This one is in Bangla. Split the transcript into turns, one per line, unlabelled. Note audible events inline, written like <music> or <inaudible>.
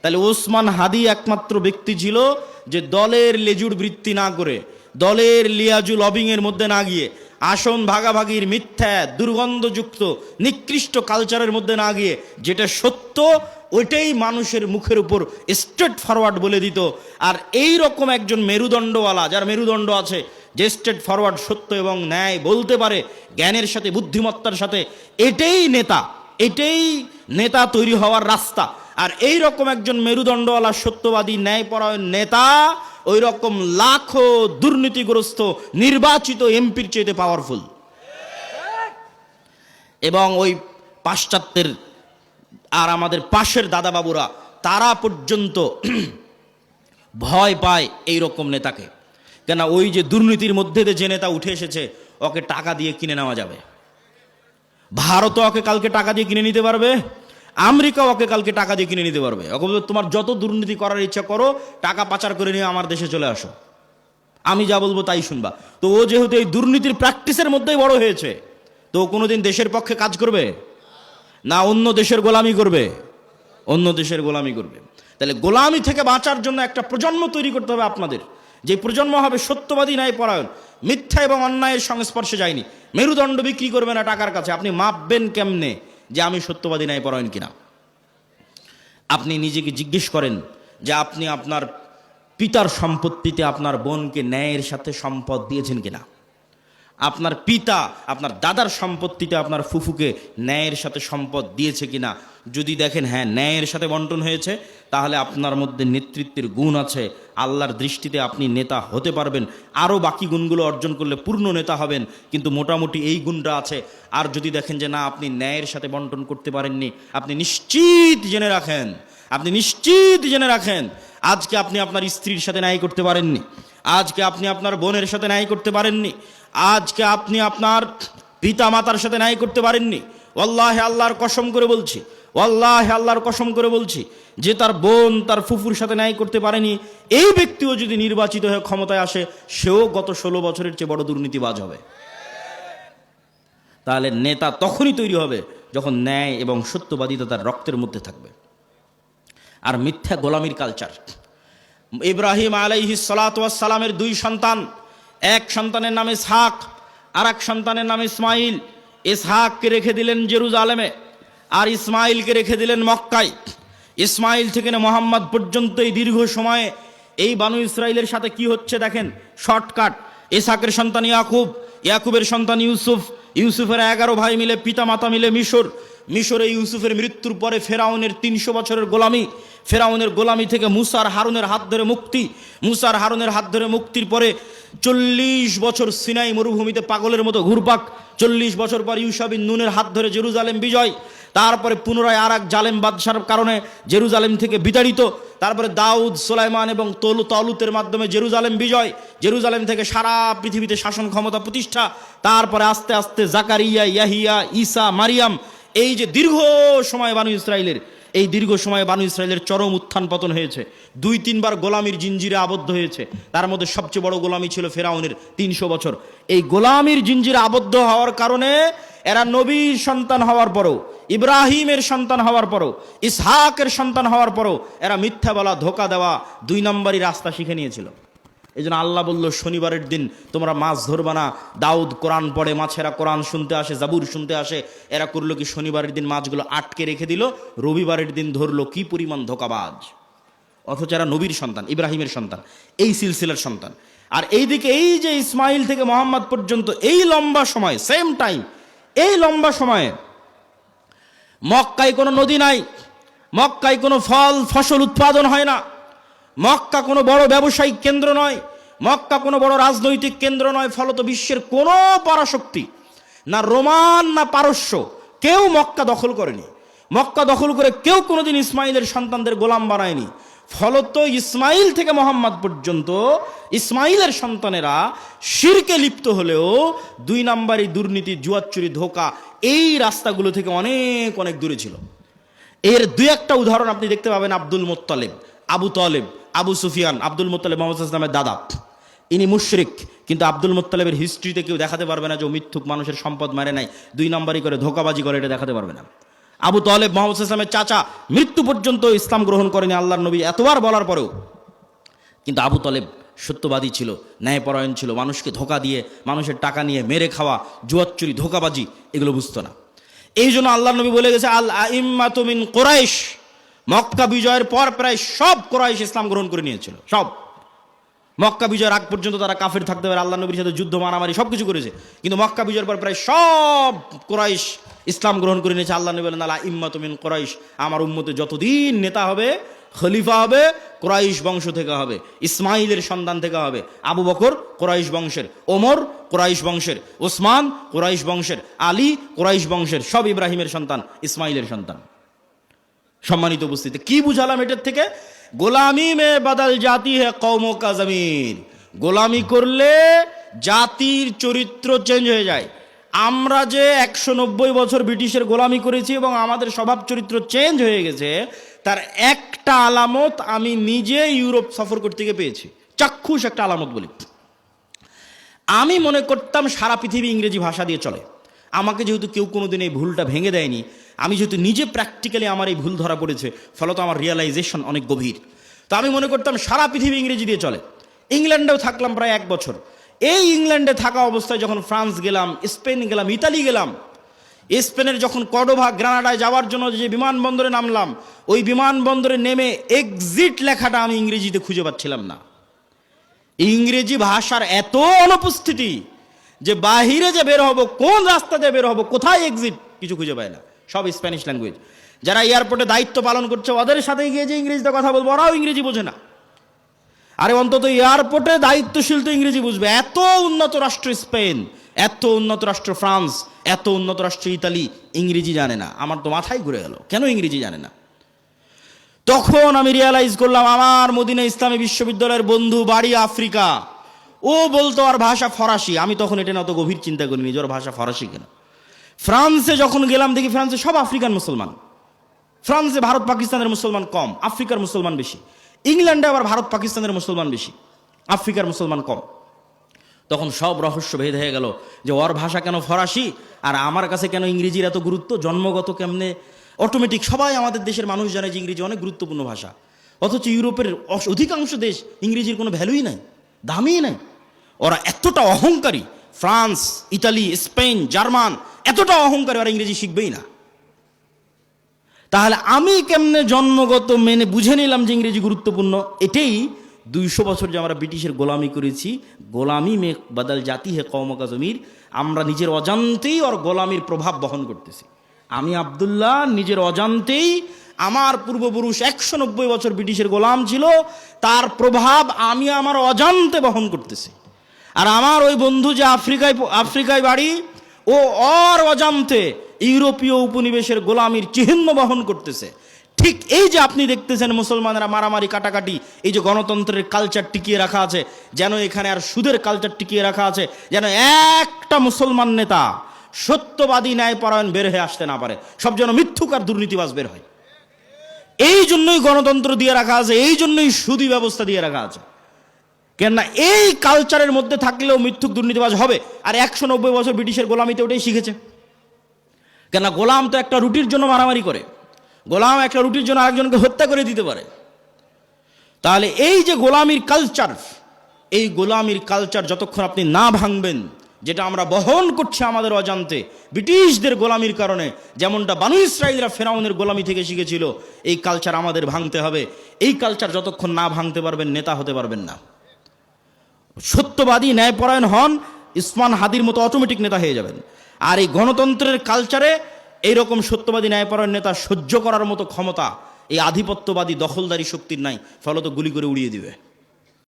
তাহলে ওসমান হাদি একমাত্র ব্যক্তি ছিল যে দলের লেজুর বৃত্তি না করে, দলের লিয়াজু লবিংয়ের মধ্যে না গিয়ে, আসন ভাগাভাগির মিথ্যা, দুর্গন্ধযুক্ত, নিকৃষ্ট কালচারের মধ্যে না গিয়ে, যেটা সত্য, ওইটাই মানুষের মুখের উপর স্ট্রেট ফরওয়ার্ড বলে দিত। আর এই রকম একজন মেরুদণ্ডওয়ালা, যার মেরুদণ্ড আছে, যে স্ট্রেট ফরওয়ার্ড সত্য এবং ন্যায় বলতে পারে, জ্ঞানের সাথে, বুদ্ধিমত্তার সাথে, এটাই নেতা এটাই নেতা তৈরি হওয়ার রাস্তা। আর এই রকম একজন মেরুদণ্ডওয়ালা সত্যবাদী, ন্যায়পরায়ণ নেতা, ওই রকম লাখো দুর্নীতিগ্রস্ত, নির্বাচিত এমপির চেয়েতে পাওয়ারফুল এবং ওই পাশ্চাত্যের আর আমাদের পাশের দাদাবাবুরা, তারা পর্যন্ত <clears throat> ভয় পায় এই রকম নেতাকে। কেন ওই যে দুর্নীতির মধ্যে যে নেতা উঠে এসেছে, ওকে টাকা দিয়ে কিনে নেওয়া যাবে। ভারতও ওকে কালকে টাকা দিয়ে কিনে নিতে পারবে? আমেরিকা ওকে কালকে টাকা দিয়ে কিনে নিতে পারবে। ওকে তোমার যত দুর্নীতি করার ইচ্ছা করো, টাকা পাচার করে নিয়ে আমার দেশে চলে আসো। আমি যা বলব তাই শুনবা। তো ও যেহেতু এই দুর্নীতির প্র্যাকটিসের মধ্যেই বড় হয়েছে, তো কোনোদিন দেশের পক্ষে কাজ করবে? না, অন্য দেশের গোলামি করবে? অন্য দেশের গোলামি করবে। তাহলে গোলামি থেকে বাঁচার জন্য একটা প্রজন্ম তৈরি করতে হবে আপনাদের। যে প্রজন্ম হবে সত্যবাদী, ন্যায় পরায়ণ। মিথ্যা এবং অন্যায়ের সংস্পর্শে যায়নি। মেরুদণ্ড বিক্রি করবে না টাকার কাছে। আপনি মাপবেন কেমনে? যে আমি সত্যবাদী ন্যায় পরায়ণ কিনা। আপনি নিজেকে জিজ্ঞেস করেন যে আপনি আপনার পিতার সম্পত্তিতে আপনার বোনকে ন্যায়ের সাথে সম্পদ দিয়েছেন কিনা। আপনার পিতা, আপনার দাদার সম্পত্তিতে আপনার ফুফুকে ন্যায়ের সাথে সম্পদ দিয়েছে কিনা। যদি দেখেন হ্যাঁ ন্যায়ের সাথে বন্টন হয়েছে তাহলে আপনার মধ্যে নেতৃত্বের গুণ আছে। আল্লাহর দৃষ্টিতে আপনি নেতা হতে পারবেন। আরও বাকি গুণগুলো অর্জন করলে পূর্ণ নেতা হবেন। কিন্তু মোটামুটি এই গুণটা আছে। আর যদি দেখেন যে না, আপনি ন্যায়ের সাথে বন্টন করতে পারেননি, আপনি নিশ্চিত জেনে রাখেন। আপনি নিশ্চিত জেনে রাখেন, আজকে আপনি আপনার স্ত্রীর সাথে ন্যায় করতে পারেননি। আজকে আপনি আপনার বোনের সাথে ন্যায় করতে পারেননি। আজকে আপনি আপনার পিতা মাতার সাথে ন্যায় করতে পারেননি। ওল্লাহ আল্লাহর কসম করে বলছি ওল্লাহ আল্লাহর কসম করে বলছি, যে তার বোন তার ফুফুর সাথে ন্যায় করতে পারেনি, এই ব্যক্তিও যদি নির্বাচিত হয়ে ক্ষমতায় আসে, সেও গত ষোলো বছরের চেয়ে বড় দুর্নীতিবাজ হবে। তাহলে নেতা তখনই তৈরি হবে যখন ন্যায় এবং সত্যবাদিতা তার রক্তের মধ্যে থাকবে। আর মিথ্যা গোলামির কালচার ইব্রাহিম আলাইহি সালামের দুই সন্তান, এক সন্তানের নাম ইসহাক আর এক সন্তানের নাম ইসমাইল। ইসহাককে রেখে দিলেন জেরুজালেমে। আর ইসমাইলকে রেখে দিলেন মক্কায়। ইসমাইল থেকে মোহাম্মদ পর্যন্ত এই দীর্ঘ সময়ে এই বানু ইসরায়েলের সাথে কি হচ্ছে দেখেন? শর্টকাট। ইসহাকের সন্তান ইয়াকুব, ইয়াকুবের সন্তান ইউসুফ, ইউসুফের এগারো ভাই মিলে পিতা মাতা মিলে মিশর। মিশরে ইউসুফের মৃত্যুর পরে ফেরাউনের তিনশো বছরের গোলামি, ফেরাউনের গোলামি থেকে মুসার হারুনের হাত ধরে মুক্তি মুসার হারুনের হাত ধরে মুক্তির পরে চল্লিশ বছর সিনাই মরুভূমিতে পাগলের মতো ঘুরপাক, চল্লিশ বছর পর ইউসাবিন নুনের হাত ধরে জেরুজালেম বিজয়। তারপরে পুনরায় আর এক জালেম বাদশার কারণে জেরুজালেম থেকে বিতাড়িত। তারপরে দাউদ, সোলাইমান এবং তলু, তলুতের মাধ্যমে জেরুজালেম বিজয়। জেরুজালেম থেকে সারা পৃথিবীতে শাসন ক্ষমতা প্রতিষ্ঠা। তারপরে আস্তে আস্তে জাকারিয়া, ইয়াহিয়া ইসা মারিয়াম, এই যে দীর্ঘ সময় বানু ইসরায়েলের এই দীর্ঘ সময় বানু ইসরায়েলের চরম উত্থান পতন হয়েছে। দুই, তিনবার গোলামির জিঞ্জিরে আবদ্ধ হয়েছে। তার মধ্যে সবচেয়ে বড় গোলামি ছিল ফেরাউনের তিনশো বছর। এই গোলামির জিঞ্জিরে আবদ্ধ হওয়ার কারণে এরা নবীর সন্তান হওয়ার পরও, ইব্রাহিমের সন্তান হওয়ার পরও, ইসহাকের সন্তান হওয়ার পরও এরা মিথ্যা বলা, ধোকা দেওয়া দুই নম্বরই রাস্তা শিখে নিয়েছিল। এই জন্য আল্লাহ বলল, শনিবারের দিন তোমরা মাছ ধরবা না। দাউদ কোরআন পড়ে, মাছেরা কোরআন শুনতে আসে, জাবুর শুনতে আসে। এরা করল কি, শনিবারের দিন মাছগুলো আটকে রেখে দিল, রবিবারের দিন ধরলো কি পরিমাণ ধোকাবাজ। অথচ এরা নবীর সন্তান, ইব্রাহিমের সন্তান, এই সিলসিলার সন্তান। আর এইদিকে এই যে ইসমাইল থেকে মোহাম্মদ পর্যন্ত এই লম্বা সময় সেম টাইম এই লম্বা সময়ে মক্কায় কোনো নদী নাই, মক্কায় কোনো ফল, ফসল উৎপাদন হয় না, মক্কা কোনো বড় ব্যবসায়িক কেন্দ্র নয়, মক্কা কোনো বড় রাজনৈতিক কেন্দ্র নয়, ফলত বিশ্বের কোনো পরাশক্তি না রোমান, না পারস্য, কেউ মক্কা দখল করেনি। মক্কা দখল করে কেউ কোনোদিন ইসমাইলের সন্তানদের গোলাম বানায়নি। ফলত ইসমাইল থেকে মোহাম্মদ পর্যন্ত ইসমাইলের সন্তানেরা শিরকে লিপ্ত হলেও দুই নাম্বারই দুর্নীতি জুয়াচ্চুরি ধোকা এই রাস্তাগুলো থেকে অনেক অনেক দূরে ছিল। এর দুই একটা উদাহরণ আপনি দেখতে পাবেন আব্দুল মোত্তালেব, আবু তলেব, আবু সুফিয়ান, আব্দুল মোত্তালেব মোহাম্মদ ইসলামের দাদা। ইনি মুশরিক, কিন্তু আব্দুল মোত্তালেবের হিস্ট্রিতে কেউ দেখাতে পারবে না যে মিথ্যুক মানুষের সম্পদ মারে নাই, দুই নম্বরই করে, ধোকাবাজি করে, এটা দেখাতে পারবে না। আবু তলেব মোহাম্মদ ইসলামের চাচা মৃত্যু পর্যন্ত ইসলাম গ্রহণ করেনি আল্লাহর নবী এতবার বলার পরেও। কিন্তু আবু তলেব সত্যবাদী ছিল, ন্যায়পরায়ণ ছিল, মানুষকে ধোকা দিয়ে, মানুষের টাকা নিয়ে মেরে খাওয়া জুয়াচ্চুরি ধোকাবাজি, এগুলো বুঝতো না। এই জন্য আল্লাহ নবী বলে গেছে, আল আইম্মাতুমিন কোরাইশ। মক্কা বিজয়ের পর প্রায় সব কোরাইশ ইসলাম গ্রহণ করে নিয়েছিল, সব। মক্কা বিজয়ের আগ পর্যন্ত তারা কাফের থাকতে পারে আল্লাহ নবীর সাথে যুদ্ধ, মারামারি সব কিছু করেছে। কিন্তু মক্কা বিজয়ের পর প্রায় সব কোরাইশ ইসলাম গ্রহণ করে নিয়েছে আল্লাহ নবী আল্লাহ ইম্মাতুমিন কোরাইশ। আমার উম্মতে যতদিন নেতা হবে, খলিফা হবে, কোরাইশ বংশ থেকে হবে ইসমাইলের সন্তান থেকে হবে, আবু বকর কোরাইশ বংশের, ওমর কোরাইশ বংশের, ওসমান কোরাইশ বংশের, আলী কোরাইশ বংশের, সব ইব্রাহিমের সন্তান ইসমাইলের সন্তান। সম্মানিত উপস্থিতি, কি বুঝালাম এটার থেকে? গোলামি মে বাদাল জাতি হে কৌম কা জমির গোলামি করলে জাতির চরিত্র চেঞ্জ হয়ে যায়। আমরা যে একশো নব্বই বছর ব্রিটিশের গোলামি করেছি এবং আমাদের স্বভাব চরিত্র চেঞ্জ হয়ে গেছে, তার একটা আলামত আমি নিজে ইউরোপ সফর করতে গিয়ে পেয়েছি। চাক্ষুষ একটা আলামত বলি। আমি মনে করতাম সারা পৃথিবী ইংরেজি ভাষা দিয়ে চলে। আমাকে যেহেতু কেউ কোনোদিন এই ভুলটা ভেঙে দেয়নি, আমি যেহেতু নিজে প্র্যাকটিক্যালি আমার এই ভুল ধরা পড়েছে, ফলত আমার রিয়েলাইজেশন অনেক গভীর। তো আমি মনে করতাম সারা পৃথিবী ইংরেজি দিয়ে চলে। ইংল্যান্ডেও থাকলাম প্রায় এক বছর। এই ইংল্যান্ডে থাকা অবস্থায় যখন ফ্রান্স গেলাম, স্পেন গেলাম, ইতালি গেলাম, স্পেনের যখন কডোভা গ্রানাডায় যাওয়ার জন্য যে বিমানবন্দরে নামলাম, ওই বিমানবন্দরে নেমে এক্সিট লেখাটা আমি ইংরেজিতে খুঁজে পাচ্ছিলাম না। ইংরেজি ভাষার এত অনুপস্থিতি যে বাহিরে যে বের হব, কোন রাস্তা দিয়ে বের হব, কোথায় এক্সিট কিছু খুঁজে পায় না। সব স্প্যানিশ ল্যাঙ্গুয়েজ যারা এয়ারপোর্টে দায়িত্ব পালন করছে, ওদের সাথে গিয়ে যে ইংরেজিতে কথা বলব, ওরাও ইংরেজি বোঝে না। আরে অন্তত এয়ারপোর্টে দায়িত্বশীল তো ইংরেজি বুঝবে। এত উন্নত রাষ্ট্র স্পেন, এত উন্নত রাষ্ট্র ফ্রান্স, এত উন্নত রাষ্ট্র ইতালি, ইংরেজি জানে না। আমার তো মাথায় ঘুরে গেল। কেন ইংরেজি জানে না? তখন আমি রিয়ালাইজ করলাম, আমার মদিনা ইসলামী বিশ্ববিদ্যালয়ের বন্ধু বাড়ি আফ্রিকা। ও বলতো, আর ভাষা ফরাসি। আমি তখন এটা না অত গভীর চিন্তা করিনি যে ওর ভাষা ফরাসি কেন। ফ্রান্সে যখন গেলাম, দেখি ফ্রান্সে সব আফ্রিকান মুসলমান। ফ্রান্সে ভারত, পাকিস্তানের মুসলমান কম, আফ্রিকার মুসলমান বেশি। ইংল্যান্ডে আবার ভারত পাকিস্তানের মুসলমান বেশি, আফ্রিকার মুসলমান কম। তখন সব রহস্য ভেদ হয়ে গেল যে ওর ভাষা কেন ফরাসি আর আমার কাছে কেন ইংরেজির এত গুরুত্ব, জন্মগত কেমনে? অটোমেটিক সবাই আমাদের দেশের মানুষ জানে যে ইংরেজি অনেক গুরুত্বপূর্ণ ভাষা। অথচ ইউরোপের অধিকাংশ দেশ ইংরেজির কোনো ভ্যালুই নাই, দামই নাই। ওরা এতটা অহংকারী, ফ্রান্স, ইতালি, স্পেন, জার্মান, এতটা অহংকারী ওরা ইংরেজি শিখবেই না। তাহলে আমি কেমনে জন্মগত মেনে বুঝে নিলাম যে ইংরেজি গুরুত্বপূর্ণ? এটাই দুইশো বছর যে আমরা ব্রিটিশের গোলামি করেছি। গোলামি মে বাদাল জাতি হে কৌমকা জমির। আমরা নিজের অজান্তেই ওর গোলামির প্রভাব বহন করতেছি। আমি আবদুল্লাহ নিজের অজান্তেই আমার পূর্বপুরুষ একশো নব্বই বছর ব্রিটিশের গোলাম ছিল। তার প্রভাব আমি আমার অজান্তে বহন করতেছি। আর আমার ওই বন্ধু যে আফ্রিকায় আফ্রিকায় বাড়ি ও অর অজান্তে ইউরোপীয় উপনিবেশের গোলামির চিহ্ন বহন করতেছে। ঠিক এই যে আপনি দেখতেছেন মুসলমানেরা মারামারি, কাটাকাটি, এই যে গণতন্ত্রের কালচার টিকিয়ে রাখা আছে, যেন এখানে আর সুদের কালচার টিকিয়ে রাখা আছে, যেন একটা মুসলমান নেতা সত্যবাদী ন্যায়পরায়ণ বের হয়ে আসতে না পারে, সব যেন মিথ্যুক আর দুর্নীতিবাজ বের হয়। এই জন্যই গণতন্ত্র দিয়ে রাখা আছে, এই জন্যই সুদী ব্যবস্থা দিয়ে রাখা আছে। কেননা এই কালচারের মধ্যে থাকলেও মিথ্যুক দুর্নীতিবাজ হবে। আর একশো নব্বই বছর ব্রিটিশের গোলামিতে ওটাই শিখেছে। কেননা গোলাম তো একটা রুটির জন্য মারামারি করে। গোলাম একটা রুটির জন্য আরেকজনকে হত্যা করে দিতে পারে। তাহলে এই যে গোলামির কালচার এই গোলামির কালচার যতক্ষণ আপনি না ভাঙবেন, যেটা আমরা বহন করছি আমাদের অজান্তে, ব্রিটিশদের গোলামির কারণে, যেমনটা বানু ইসরায়েলরা ফেরাউনের গোলামি থেকে শিখেছিল, এই কালচার আমাদের ভাঙতে হবে। এই কালচার যতক্ষণ না ভাঙতে পারবেন, নেতা হতে পারবেন না। সত্যবাদী ন্যায়পরায়ণ হন ইসমান হাদির মতো অটোমেটিক নেতা হয়ে যাবেন। আর এই গণতন্ত্রের কালচারে এইরকম সত্যবাদী ন্যায়পরায়ণ নেতা সহ্য করার মতো ক্ষমতা এই আধিপত্যবাদী দখলদারি শক্তির নাই, ফলত গুলি করে উড়িয়ে দিবে।